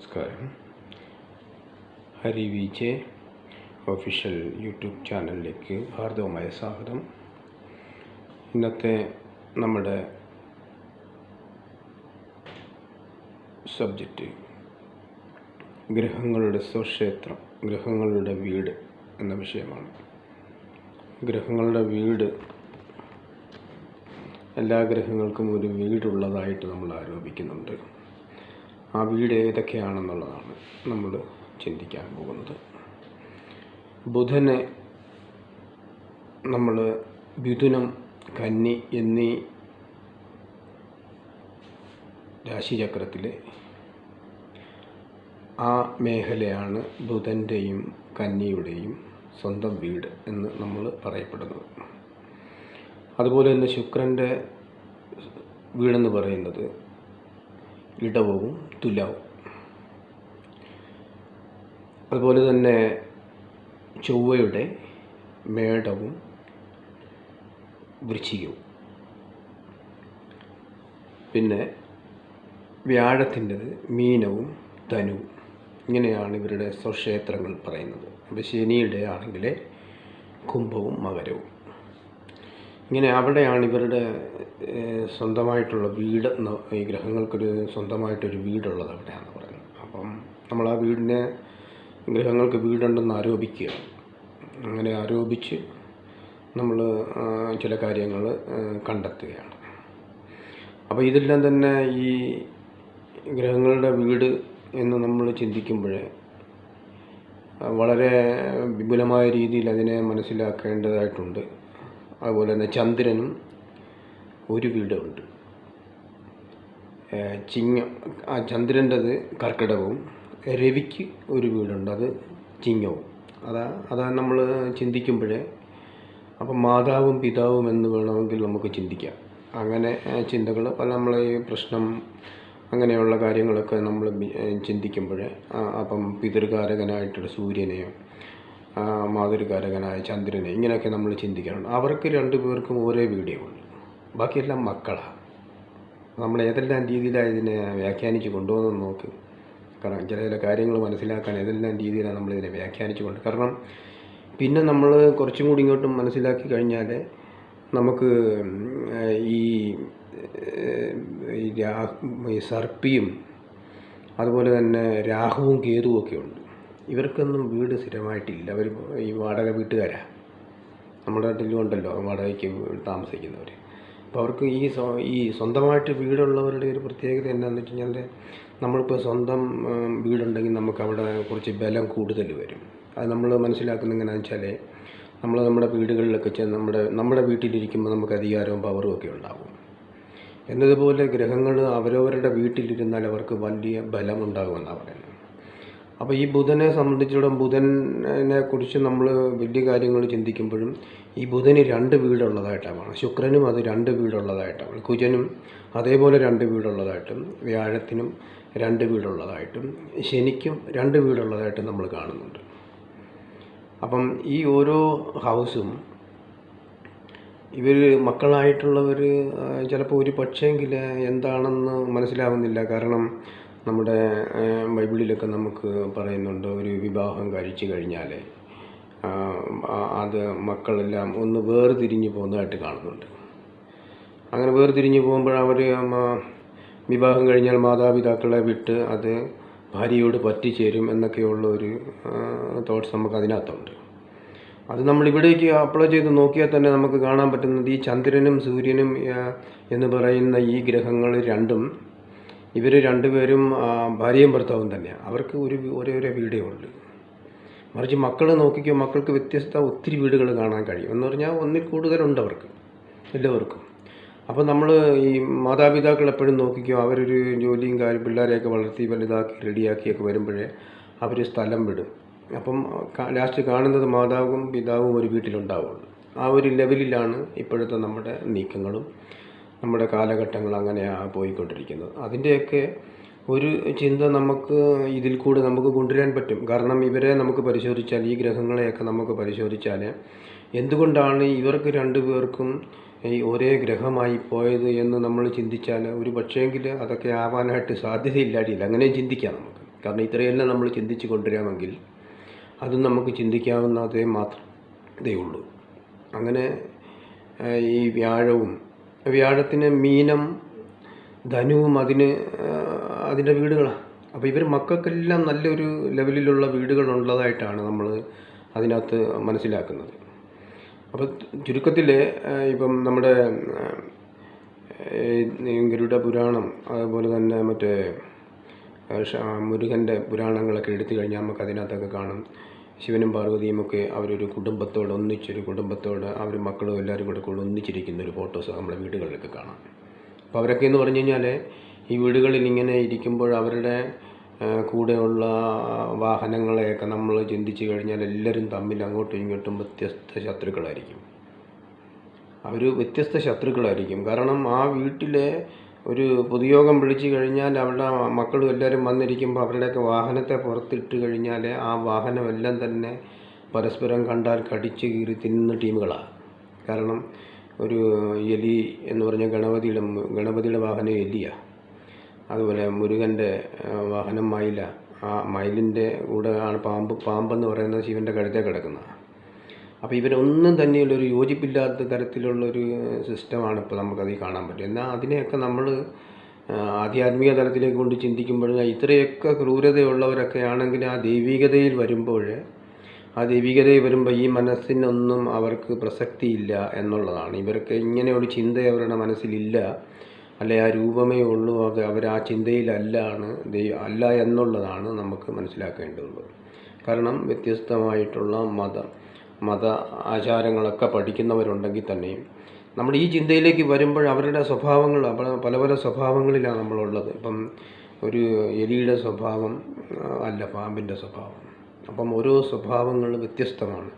നമസ്കാരം. Hari V J official YouTube ചാനലിലേക്ക് ഹാർദവമായ സ്വാഗതം. ഇന്നത്തെ നമ്മുടെ സബ്ജക്റ്റ് ഗ്രഹങ്ങളുടെ സ്വക്ഷേത്രം ഗ്രഹങ്ങളുടെ വീട് എന്ന വിഷയമാണ്. ഗ്രഹങ്ങളുടെ വീട് എല്ലാ ഗ്രഹങ്ങൾക്കും ഒരു വീടുള്ളതായിട്ട് നമ്മൾ ആരോപിക്കുന്നുണ്ട്. ആ വീട് ഏതൊക്കെയാണെന്നുള്ളതാണ് നമ്മൾ ചിന്തിക്കാൻ പോകുന്നത്. ബുധനെ നമ്മൾ മിഥുനം കന്നി എന്നീ രാശിചക്രത്തിലെ ആ മേഖലയാണ് ബുധന്റെയും കന്നിയുടെയും സ്വന്തം വീട് എന്ന് നമ്മൾ പറയപ്പെടുന്നത്. അതുപോലെ തന്നെ ശുക്രന്റെ വീടെന്ന് പറയുന്നത് ഇടവവും തുലാവും. അതുപോലെ തന്നെ ചൊവ്വയുടെ മേടവും വൃശ്ചികവും. പിന്നെ വ്യാഴത്തിന്റെത് മീനവും ധനുവും. ഇങ്ങനെയാണ് ഇവരുടെ സ്വക്ഷേത്രങ്ങൾ പറയുന്നത്. അപ്പോൾ ശനിയുടെ ആണെങ്കിൽ കുംഭവും മകരവും. ഇങ്ങനെ അവിടെയാണ് ഇവരുടെ സ്വന്തമായിട്ടുള്ള വീട് എന്ന് ഈ ഗ്രഹങ്ങൾക്കൊരു സ്വന്തമായിട്ടൊരു വീടുള്ളത് അവിടെയാണ് പറയുന്നത്. അപ്പം നമ്മൾ ആ വീടിനെ ഗ്രഹങ്ങൾക്ക് വീടുണ്ടെന്ന് ആരോപിക്കുക. അങ്ങനെ ആരോപിച്ച് നമ്മൾ ചില കാര്യങ്ങൾ കണ്ടെത്തുകയാണ്. അപ്പോൾ ഇതെല്ലാം തന്നെ ഈ ഗ്രഹങ്ങളുടെ വീട് എന്ന് നമ്മൾ ചിന്തിക്കുമ്പോഴേ വളരെ വിപുലമായ രീതിയിൽ അതിനെ മനസ്സിലാക്കേണ്ടതായിട്ടുണ്ട്. അതുപോലെ തന്നെ ചന്ദ്രനും ഒരു വീടുമുണ്ട് ചിങ്ങ ആ ചന്ദ്രന്റെത് കർക്കിടകവും രവിക്ക് ഒരു വീടുണ്ട് അത് ചിങ്ങവും. അതാ അതാ നമ്മൾ ചിന്തിക്കുമ്പോഴേ അപ്പം മാതാവും പിതാവും എന്ന് വേണമെങ്കിൽ നമുക്ക് ചിന്തിക്കാം. അങ്ങനെ ചിന്തകൾ പല നമ്മൾ ഈ പ്രശ്നം അങ്ങനെയുള്ള കാര്യങ്ങളൊക്കെ നമ്മൾ ചിന്തിക്കുമ്പോൾ അപ്പം പിതൃകാരകനായിട്ടുള്ള സൂര്യനെയോ ആ, മാതൃകാരകനായ ചന്ദ്രനെ ഇങ്ങനെയൊക്കെ നമ്മൾ ചിന്തിക്കണം അവർക്ക് രണ്ടു പേർക്കും ഒരേ വീഡിയോ ഉണ്ട് ബാക്കിയെല്ലാം മക്കളാണ് നമ്മൾ ഏതെല്ലാം രീതിയിലാണ് ഇതിനെ വ്യാഖ്യാനിച്ച് കൊണ്ടുപോകുന്നത് നോക്ക്. കാരണം ചില ചില കാര്യങ്ങൾ മനസ്സിലാക്കാൻ ഏതെല്ലാം രീതിയിലാണ് നമ്മളിതിനെ വ്യാഖ്യാനിച്ചു കൊണ്ട് കാരണം പിന്നെ നമ്മൾ കുറച്ചും കൂടി ഇങ്ങോട്ടും മനസ്സിലാക്കി കഴിഞ്ഞാൽ നമുക്ക് ഈ സർപ്പിയും അതുപോലെ തന്നെ രാഹുവും കേതുവും ഒക്കെ ഉണ്ട്. ഇവർക്കൊന്നും വീട് സ്ഥിരമായിട്ടില്ല. അവർ ഈ വാടക വീട്ടുകാരാണ് നമ്മുടെ നാട്ടിലും ഉണ്ടല്ലോ വാടകയ്ക്ക് താമസിക്കുന്നവർ അപ്പോൾ അവർക്ക് ഈ സ്വ- ഈ സ്വന്തമായിട്ട് വീടുള്ളവരുടെ ഒരു പ്രത്യേകത എന്താണെന്ന് വെച്ച് കഴിഞ്ഞാൽ നമ്മളിപ്പോൾ സ്വന്തം വീടുണ്ടെങ്കിൽ നമുക്ക് അവിടെ കുറച്ച് ബലം കൂടുതൽ വരും. അത് നമ്മൾ മനസ്സിലാക്കുന്ന എങ്ങനെയാണെന്ന് വെച്ചാൽ നമ്മൾ നമ്മുടെ വീടുകളിലൊക്കെ ചെന്ന് നമ്മുടെ നമ്മുടെ വീട്ടിലിരിക്കുമ്പോൾ നമുക്ക് അധികാരവും പവറും ഒക്കെ ഉണ്ടാകും എന്നതുപോലെ ഗ്രഹങ്ങൾ അവരവരുടെ വീട്ടിലിരുന്നാൽ അവർക്ക് വലിയ ബലമുണ്ടാകുമെന്നാണ് പറയുന്നത്. അപ്പോൾ ഈ ബുധനെ സംബന്ധിച്ചിടത്തോളം ബുധനെ കുറിച്ച് നമ്മൾ വലിയ കാര്യങ്ങൾ ചിന്തിക്കുമ്പോഴും ഈ ബുധന് രണ്ട് വീടുള്ളതായിട്ടാണ് ശുക്രനും അത് രണ്ട് വീടുള്ളതായിട്ടാണ് കുജനും അതേപോലെ രണ്ട് വീടുള്ളതായിട്ടും വ്യാഴത്തിനും രണ്ട് വീടുള്ളതായിട്ടും ശനിക്കും രണ്ട് വീടുള്ളതായിട്ടും നമ്മൾ കാണുന്നുണ്ട്. അപ്പം ഈ ഓരോ ഹൗസും ഇവർ മക്കളായിട്ടുള്ളവർ ചിലപ്പോൾ ഒരു പക്ഷേങ്കിൽ എന്താണെന്ന് മനസ്സിലാവുന്നില്ല. കാരണം നമ്മുടെ ബൈബിളിലൊക്കെ നമുക്ക് പറയുന്നുണ്ട് ഒരു വിവാഹം കഴിച്ചു കഴിഞ്ഞാൽ അത് മക്കളെല്ലാം ഒന്ന് വേർതിരിഞ്ഞ് പോകുന്നതായിട്ട് കാണുന്നുണ്ട്. അങ്ങനെ വേർതിരിഞ്ഞ് പോകുമ്പോൾ അവർ വിവാഹം കഴിഞ്ഞാൽ മാതാപിതാക്കളെ വിട്ട് അത് ഭാര്യയോട് പറ്റിച്ചേരും എന്നൊക്കെയുള്ള ഒരു തോട്ട്സ് നമുക്ക് അതിനകത്തുണ്ട്. അത് നമ്മൾ അപ്ലൈ ചെയ്ത് നോക്കിയാൽ തന്നെ നമുക്ക് കാണാൻ പറ്റുന്നത് ഈ ചന്ദ്രനും സൂര്യനും എന്ന് പറയുന്ന ഈ ഗ്രഹങ്ങൾ രണ്ടും ഇവർ രണ്ടുപേരും ഭാര്യയും ഭർത്താവും തന്നെയാണ് അവർക്ക് ഒരു ഒരേ ഒരേ വീടേ ഉള്ളൂ. മറിച്ച് മക്കൾ നോക്കിക്കോ മക്കൾക്ക് വ്യത്യസ്ത ഒത്തിരി വീടുകൾ കാണാൻ കഴിയും. എന്ന് പറഞ്ഞാൽ ഒന്നിൽ കൂടുതലുണ്ട് അവർക്ക് എല്ലാവർക്കും. അപ്പോൾ നമ്മൾ ഈ മാതാപിതാക്കൾ എപ്പോഴും നോക്കിക്കോ അവരൊരു ജോലിയും കാര്യം പിള്ളേരെയൊക്കെ വളർത്തി വലുതാക്കി റെഡിയാക്കിയൊക്കെ വരുമ്പോഴേ അവർ സ്ഥലം വിടും. അപ്പം ലാസ്റ്റ് കാണുന്നത് മാതാവും പിതാവും ഒരു വീട്ടിലുണ്ടാവുള്ളൂ. ആ ഒരു ലെവലിലാണ് ഇപ്പോഴത്തെ നമ്മുടെ നീക്കങ്ങളും. നമ്മുടെ കാലഘട്ടങ്ങൾ അങ്ങനെയാണ് പോയിക്കൊണ്ടിരിക്കുന്നത്. അതിന്റെയൊക്കെ ഒരു ചിന്ത നമുക്ക് ഇതിൽ കൂടെ നമുക്ക് കൊണ്ടുവരാൻ പറ്റും. കാരണം ഇവരെ നമുക്ക് പരിശോധിച്ചാൽ ഈ ഗ്രഹങ്ങളെയൊക്കെ നമുക്ക് പരിശോധിച്ചാൽ എന്തുകൊണ്ടാണ് ഇവർക്ക് രണ്ടു പേർക്കും ഈ ഒരേ ഗ്രഹമായി പോയത് എന്ന് നമ്മൾ ചിന്തിച്ചാൽ ഒരു പക്ഷേങ്കിൽ അതൊക്കെ ആവാനായിട്ട് സാധ്യതയില്ലാടിയില്ല അങ്ങനെ ചിന്തിക്കാം നമുക്ക്. കാരണം ഇത്രയെല്ലാം നമ്മൾ ചിന്തിച്ച് കൊണ്ടുവരാമെങ്കിൽ അതും നമുക്ക് ചിന്തിക്കാവുന്നതേ മാത്രമേ ഉള്ളൂ അങ്ങനെ ഈ വ്യാഴവും വ്യാഴത്തിന് മീനം ധനുവും അതിന് അതിന്റെ വീടുകളാണ് അപ്പോൾ ഇവർ മക്കൾക്കെല്ലാം നല്ലൊരു ലെവലിലുള്ള വീടുകളുള്ളതായിട്ടാണ് നമ്മൾ അതിനകത്ത് മനസ്സിലാക്കുന്നത്. അപ്പോൾ ചുരുക്കത്തിൽ ഇപ്പം നമ്മുടെ ഗരുഡ പുരാണം അതുപോലെ തന്നെ മറ്റേ മുരുകന്റെ പുരാണങ്ങളൊക്കെ എടുത്തു കഴിഞ്ഞാൽ നമുക്ക് അതിനകത്തൊക്കെ കാണും. ശിവനും പാർവതിയും ഒക്കെ അവരൊരു കുടുംബത്തോട് ഒന്നിച്ചൊരു കുടുംബത്തോട് അവർ മക്കളും എല്ലാവരും കൂടെ കൂടെ ഒന്നിച്ചിരിക്കുന്ന ഒരു ഫോട്ടോസ് നമ്മുടെ വീടുകളിലൊക്കെ കാണാം. അപ്പോൾ അവരൊക്കെ എന്ന് പറഞ്ഞു കഴിഞ്ഞാൽ ഈ വീടുകളിൽ ഇങ്ങനെ ഇരിക്കുമ്പോൾ അവരുടെ കൂടെയുള്ള വാഹനങ്ങളെയൊക്കെ നമ്മൾ ചിന്തിച്ചു കഴിഞ്ഞാൽ എല്ലാവരും തമ്മിൽ അങ്ങോട്ടും ഇങ്ങോട്ടും വ്യത്യസ്ത ശത്രുക്കളായിരിക്കും. അവർ വ്യത്യസ്ത ശത്രുക്കളായിരിക്കും. കാരണം ആ വീട്ടിലെ ഒരു പൊതുയോഗം വിളിച്ചു കഴിഞ്ഞാൽ അവരുടെ മക്കളും എല്ലാവരും വന്നിരിക്കുമ്പോൾ അവരുടെയൊക്കെ വാഹനത്തെ പുറത്തിട്ട് കഴിഞ്ഞാൽ ആ വാഹനമെല്ലാം തന്നെ പരസ്പരം കണ്ടാൽ കടിച്ചു കീറി തിന്നുന്ന ടീമുകളാണ്. കാരണം ഒരു എലി എന്ന് പറഞ്ഞ ഗണപതിയുടെ ഗണപതിയുടെ വാഹനം എലിയാണ് അതുപോലെ മുരുകന്റെ വാഹനം മയില. ആ മയിലിന്റെ കൂടെ ആണ് പാമ്പ് പാമ്പെന്ന് പറയുന്നത് ശിവന്റെ കഴുത്തേ കിടക്കുന്നത്. അപ്പോൾ ഇവരൊന്നും തന്നെയുള്ളൊരു യോജിപ്പില്ലാത്ത തരത്തിലുള്ളൊരു സിസ്റ്റമാണ് ഇപ്പോൾ നമുക്കതിൽ കാണാൻ പറ്റും എന്നാൽ അതിനെയൊക്കെ നമ്മൾ ആധ്യാത്മിക തലത്തിലേക്ക് കൊണ്ട് ചിന്തിക്കുമ്പോൾ ഇത്രയൊക്കെ ക്രൂരതയുള്ളവരൊക്കെ ആണെങ്കിൽ ആ ദൈവികതയിൽ വരുമ്പോൾ ആ ദൈവികതയിൽ വരുമ്പോൾ ഈ മനസ്സിനൊന്നും അവർക്ക് പ്രസക്തിയില്ല എന്നുള്ളതാണ്. ഇവർക്ക് ഇങ്ങനെ ഒരു ചിന്ത അവരുടെ മനസ്സിലില്ല. അല്ലെ ആ രൂപമേ ഉള്ളൂ അത് അവർ ആ ചിന്തയിലല്ലാണ് ദൈവം അല്ല എന്നുള്ളതാണ് നമുക്ക് മനസ്സിലാക്കേണ്ടതുള്ളത്. കാരണം വ്യത്യസ്തമായിട്ടുള്ള മത. മത ആചാരങ്ങളൊക്കെ പഠിക്കുന്നവരുണ്ടെങ്കിൽ തന്നെയും നമ്മൾ ഈ ചിന്തയിലേക്ക് വരുമ്പോൾ അവരുടെ സ്വഭാവങ്ങൾ പല പല സ്വഭാവങ്ങളിലാണ് നമ്മളുള്ളത്. ഇപ്പം ഒരു എലിയുടെ സ്വഭാവം അല്ല പാമ്പിന്റെ സ്വഭാവം. അപ്പം ഓരോ സ്വഭാവങ്ങൾ വ്യത്യസ്തമാണ്.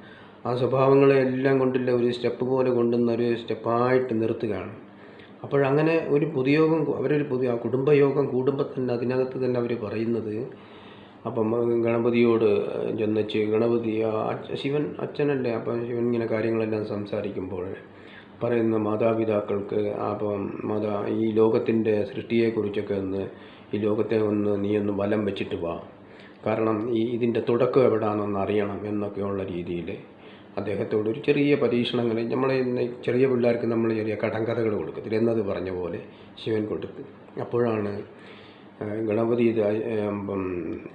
ആ സ്വഭാവങ്ങളെ എല്ലാം കൊണ്ടില്ല ഒരു സ്റ്റെപ്പ് പോലെ കൊണ്ടുവന്ന ഒരു സ്റ്റെപ്പായിട്ട് നിർത്തുകയാണ്. അപ്പോഴങ്ങനെ ഒരു പൊതുയോഗം അവരൊരു പുതിയ ആ കുടുംബയോഗം കൂടുമ്പോൾ തന്നെ അതിനകത്ത് തന്നെ അവർ പറയുന്നത് അപ്പം ഗണപതിയോട് ചെന്നച്ച് ഗണപതി ശിവൻ അച്ഛനല്ലേ അപ്പം ശിവൻ ഇങ്ങനെ കാര്യങ്ങളെല്ലാം സംസാരിക്കുമ്പോൾ പറയുന്ന മാതാപിതാക്കൾക്ക് അപ്പം മാതാ ഈ ലോകത്തിന്റെ സൃഷ്ടിയെക്കുറിച്ചൊക്കെ ഒന്ന് ഈ ലോകത്തെ ഒന്ന് നീ ഒന്ന് വലം വെച്ചിട്ട് വാ. കാരണം ഈ ഇതിന്റെ തുടക്കം എവിടാണെന്ന് അറിയണം എന്നൊക്കെയുള്ള രീതിയിൽ അദ്ദേഹത്തോട് ഒരു ചെറിയ പരീക്ഷണങ്ങൾ നമ്മൾ ഇന്ന് ചെറിയ പിള്ളേർക്ക് നമ്മൾ ചെറിയ കടങ്കഥകൾ കൊടുക്കത്തില്ല എന്നത് പറഞ്ഞ പോലെ ശിവൻ കൊടുത്തു. അപ്പോഴാണ് ഗണപതി ഇത്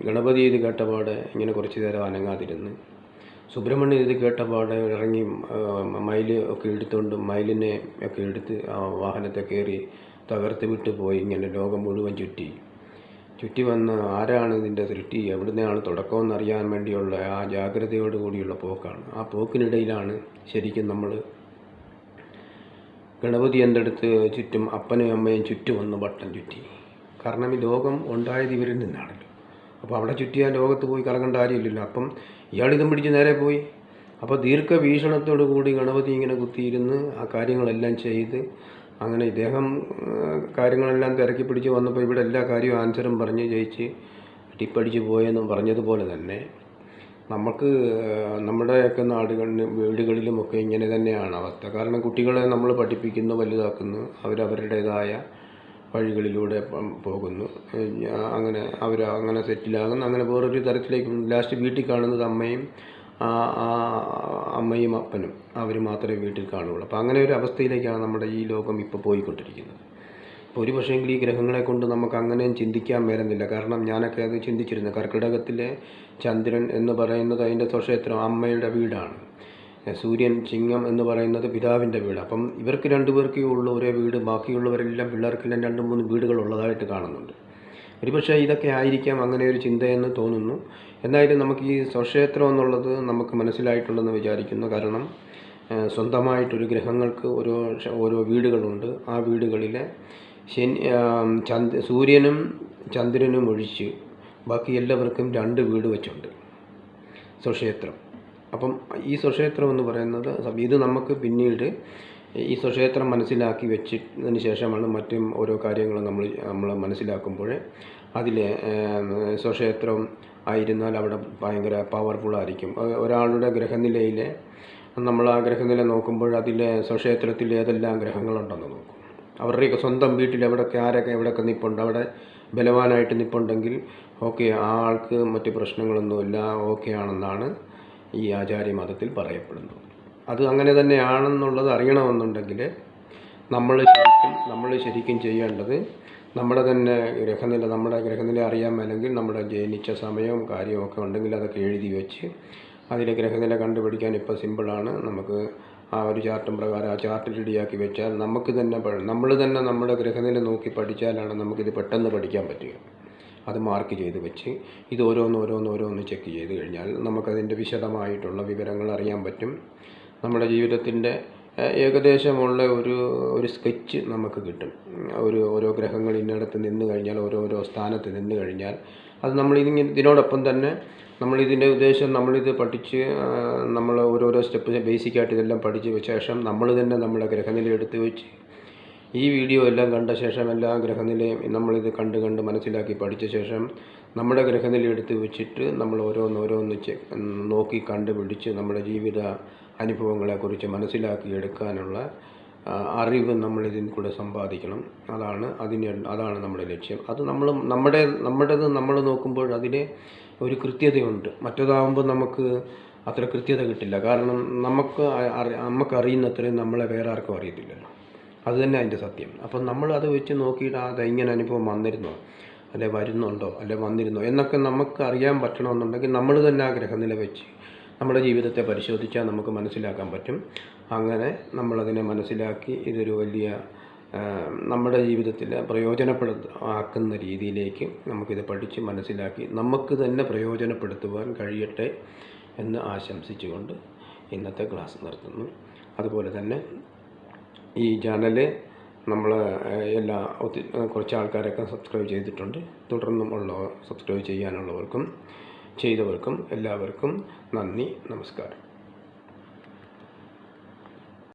ഗണപതി ഇത് കേട്ടപാടെ ഇങ്ങനെ കുറച്ച് നേരം അനങ്ങാതിരുന്ന്. സുബ്രഹ്മണ്യൻ ഇത് കേട്ടപാടെ ഇറങ്ങി മയിൽ ഒക്കെ എടുത്തുകൊണ്ട് മയിലിനെ ഒക്കെ എടുത്ത് ആ വാഹനത്തെ കയറി തകർത്ത് വിട്ട് പോയി ഇങ്ങനെ ലോകം മുഴുവൻ ചുറ്റി. ചുറ്റി വന്ന് ആരാണ് ഇതിന്റെ സൃഷ്ടി? എവിടുന്നാണ് തുടക്കമെന്ന് അറിയാൻ വേണ്ടിയുള്ള ആ ജാഗ്രതയോട് കൂടിയുള്ള പോക്കാണ്. ആ പോക്കിനിടയിലാണ് ശരിക്കും നമ്മൾ ഗണപതി എന്റെ അടുത്ത് ചുറ്റും അപ്പനെയും അമ്മയും ചുറ്റും വന്ന് വട്ടം ചുറ്റി. കാരണം ഈ ലോകം ഉണ്ടായത് ഇവരിൽ നിന്നാണല്ലോ. അപ്പോൾ അവിടെ ചുറ്റിയാൽ ലോകത്ത് പോയി കറങ്ങേണ്ട കാര്യമില്ലല്ലോ. അപ്പം ഇയാളിതും പിടിച്ച് നേരെ പോയി. അപ്പോൾ ദീർഘവീക്ഷണത്തോടു കൂടി ഗണപതി ഇങ്ങനെ കുത്തിയിരുന്ന് ആ കാര്യങ്ങളെല്ലാം ചെയ്ത് അങ്ങനെ ഇദ്ദേഹം ആ, കാര്യങ്ങളെല്ലാം തിരക്കി പിടിച്ച് വന്നപ്പോൾ ഇവിടെ എല്ലാ കാര്യവും ആൻസറും പറഞ്ഞ് ജയിച്ച് ടിപ്പടിച്ച് പോയെന്നും പറഞ്ഞതുപോലെ തന്നെ നമുക്ക് നമ്മുടെയൊക്കെ നാടുകളിലും വീടുകളിലുമൊക്കെ ഇങ്ങനെ തന്നെയാണ് അവസ്ഥ. കാരണം കുട്ടികളെ നമ്മൾ പഠിപ്പിക്കുന്നു വലുതാക്കുന്നു. അവരവരുടേതായ വഴികളിലൂടെ പോകുന്നു. അങ്ങനെ അവർ അങ്ങനെ സെറ്റിലാകുന്നു. അങ്ങനെ വേറൊരു തരത്തിലേക്ക് ലാസ്റ്റ് വീട്ടിൽ കാണുന്നത് അമ്മയും ആ അമ്മയും അപ്പനും. അവർ മാത്രമേ വീട്ടിൽ കാണുകയുള്ളൂ. അപ്പോൾ അങ്ങനെ ഒരു അവസ്ഥയിലേക്കാണ് നമ്മുടെ ഈ ലോകം ഇപ്പോൾ പോയിക്കൊണ്ടിരിക്കുന്നത്. ഇപ്പോൾ ഒരു പക്ഷേങ്കിൽ ഈ ഗ്രഹങ്ങളെ കൊണ്ട് നമുക്ക് അങ്ങനെയും ചിന്തിക്കാൻ മേലുന്നില്ല കാരണം ഞാനൊക്കെ അത് ചിന്തിച്ചിരുന്നു. കർക്കിടകത്തിലെ ചന്ദ്രൻ എന്ന് പറയുന്നത് അതിന്റെ സ്വക്ഷേത്രം അമ്മയുടെ വീടാണ്. സൂര്യൻ ചിങ്ങം എന്ന് പറയുന്നത് പിതാവിന്റെ വീട്. അപ്പം ഇവർക്ക് രണ്ടുപേർക്കേ ഉള്ളൂ ഒരേ വീട് ബാക്കിയുള്ളവരെല്ലാം പിള്ളേർക്കെല്ലാം രണ്ട് മൂന്ന് വീടുകൾ ഉള്ളതായിട്ട് കാണുന്നുണ്ട്. ഒരുപക്ഷെ ഇതൊക്കെ ആയിരിക്കാം അങ്ങനെ ഒരു ചിന്തയെന്ന് തോന്നുന്നു. എന്തായാലും നമുക്ക് ഈ സ്വക്ഷേത്രം എന്നുള്ളത് നമുക്ക് മനസ്സിലായിട്ടുണ്ടെന്ന് വിചാരിക്കുന്നു. കാരണം സ്വന്തമായിട്ടൊരു ഗ്രഹങ്ങൾക്ക് ഓരോ ഓരോ വീടുകളുണ്ട്. ആ വീടുകളിലെ ശനി ചന്ദ് സൂര്യനും ചന്ദ്രനും ഒഴിച്ച് ബാക്കി എല്ലാവർക്കും രണ്ട് വീട് വെച്ചുണ്ട്. സ്വക്ഷേത്രം. അപ്പം ഈ സ്വക്ഷേത്രം എന്ന് പറയുന്നത് ഇത് നമുക്ക് പിന്നീട് ഈ സ്വക്ഷേത്രം മനസ്സിലാക്കി വെച്ചതിന് ശേഷമാണ് മറ്റും ഓരോ കാര്യങ്ങളും നമ്മൾ നമ്മൾ മനസ്സിലാക്കുമ്പോൾ അതിൽ സ്വക്ഷേത്രം ആയിരുന്നാൽ അവിടെ ഭയങ്കര പവർഫുള്ളായിരിക്കും ഒരാളുടെ ഗ്രഹനിലയിലെ നമ്മൾ ആ ഗ്രഹനില നോക്കുമ്പോൾ അതിലെ സ്വക്ഷേത്രത്തിൽ ഏതെല്ലാം ഗ്രഹങ്ങളുണ്ടെന്ന് നോക്കും. അവരുടെയൊക്കെ സ്വന്തം വീട്ടിൽ എവിടെയൊക്കെ ആരൊക്കെ എവിടെയൊക്കെ നിൽപ്പുണ്ട് അവിടെ ബലവാനായിട്ട് നിൽപ്പുണ്ടെങ്കിൽ ഓക്കെ ആ ആൾക്ക് മറ്റ് പ്രശ്നങ്ങളൊന്നുമില്ല ഓക്കെ ആണെന്നാണ് ഈ ആചാര്യ മതത്തിൽ പറയപ്പെടുന്നു. അത് അങ്ങനെ തന്നെയാണെന്നുള്ളത് അറിയണമെന്നുണ്ടെങ്കിൽ നമ്മൾ ശരിക്കും നമ്മൾ ശരിക്കും ചെയ്യേണ്ടത് നമ്മുടെ തന്നെ ഗ്രഹനില നമ്മുടെ ഗ്രഹനില അറിയാൻ അല്ലെങ്കിൽ നമ്മുടെ ജനിച്ച സമയവും കാര്യവും ഒക്കെ ഉണ്ടെങ്കിൽ അതൊക്കെ എഴുതി വെച്ച് അതിലെ ഗ്രഹനില കണ്ടുപിടിക്കാൻ ഇപ്പോൾ സിമ്പിളാണ്. നമുക്ക് ആ ഒരു ചാർട്ടും പ്രകാരം ആ ചാർട്ട് റെഡിയാക്കി വെച്ചാൽ നമുക്ക് തന്നെ നമ്മൾ തന്നെ നമ്മുടെ ഗ്രഹനില നോക്കി പഠിച്ചാലാണ് നമുക്കിത് പെട്ടെന്ന് പഠിക്കാൻ പറ്റുക. അത് മാർക്ക് ചെയ്ത് വെച്ച് ഇത് ഓരോന്ന് ചെക്ക് ചെയ്ത് കഴിഞ്ഞാൽ നമുക്കതിന്റെ വിശദമായിട്ടുള്ള വിവരങ്ങൾ അറിയാൻ പറ്റും. നമ്മുടെ ജീവിതത്തിന്റെ ഏകദേശമുള്ള ഒരു ഒരു സ്കെച്ച് നമുക്ക് കിട്ടും. ഒരു ഓരോ ഗ്രഹങ്ങൾ ഇന്നിടത്ത് നിന്ന് കഴിഞ്ഞാൽ ഓരോരോ സ്ഥാനത്ത് നിന്ന് കഴിഞ്ഞാൽ അത് നമ്മൾ ഇതിങ്ങനെ ഇതിനോടൊപ്പം തന്നെ നമ്മൾ ഇതിന്റെ ഉദ്ദേശം നമ്മളിത് പഠിച്ച് നമ്മൾ ഓരോരോ സ്റ്റെപ്പ് ബേസിക്കായിട്ട് ഇതെല്ലാം പഠിച്ച ശേഷം നമ്മൾ തന്നെ നമ്മുടെ ഗ്രഹനില എടുത്ത് വെച്ച് ഈ വീഡിയോ എല്ലാം കണ്ട ശേഷം എല്ലാ ഗ്രഹനിലയും നമ്മളിത് കണ്ട് കണ്ട് മനസ്സിലാക്കി പഠിച്ച ശേഷം നമ്മുടെ ഗ്രഹനില എടുത്ത് വെച്ചിട്ട് നമ്മൾ ഓരോന്നോരോന്ന് ഓരോന്ന് ചെ- നോക്കി കണ്ടുപിടിച്ച് നമ്മുടെ ജീവിത അനുഭവങ്ങളെക്കുറിച്ച് മനസ്സിലാക്കി എടുക്കാനുള്ള അറിവ് നമ്മൾ കൂടെ സമ്പാദിക്കണം. അതാണ് അതിന് അതാണ് നമ്മുടെ ലക്ഷ്യം. അത് നമ്മൾ നമ്മുടെ നമ്മുടേത് നമ്മൾ നോക്കുമ്പോൾ അതിന് ഒരു കൃത്യതയുണ്ട്. മറ്റേതാകുമ്പോൾ നമുക്ക് അത്ര കൃത്യത കിട്ടില്ല. കാരണം നമുക്ക് അറി- നമുക്ക് നമ്മളെ വേറെ ആർക്കും അറിയത്തില്ലല്ലോ. അത് തന്നെ അതിന്റെ സത്യം. അപ്പം നമ്മൾ അത് വെച്ച് നോക്കിയിട്ട് അത് ഇങ്ങനെ അനുഭവം വന്നിരുന്നോ? അല്ലെ വരുന്നുണ്ടോ? അല്ലെ വന്നിരുന്നോ? എന്നൊക്കെ നമുക്ക് അറിയാൻ പറ്റണമെന്നുണ്ടെങ്കിൽ നമ്മൾ തന്നെ ആ ഗ്രഹനില വെച്ച് നമ്മുടെ ജീവിതത്തെ പരിശോധിച്ചാൽ നമുക്ക് മനസ്സിലാക്കാൻ പറ്റും. അങ്ങനെ നമ്മളതിനെ മനസ്സിലാക്കി ഇതൊരു വലിയ നമ്മുടെ ജീവിതത്തിൽ പ്രയോജനപ്പെടുത്താക്കുന്ന രീതിയിലേക്ക് നമുക്കിത് പഠിച്ച് മനസ്സിലാക്കി നമുക്ക് തന്നെ പ്രയോജനപ്പെടുത്തുവാൻ കഴിയട്ടെ എന്ന് ആശംസിച്ചുകൊണ്ട് ഇന്നത്തെ ക്ലാസ് നിർത്തുന്നു. അതുപോലെ തന്നെ ഈ ചാനൽ നമ്മൾ എല്ലാ ഒത്തിരി കുറച്ച് ആൾക്കാരൊക്കെ സബ്സ്ക്രൈബ് ചെയ്തിട്ടുണ്ട്. തുടർന്നും ഉള്ള സബ്സ്ക്രൈബ് ചെയ്യാനുള്ളവർക്കും ചെയ്തവർക്കും എല്ലാവർക്കും നന്ദി നമസ്കാരം.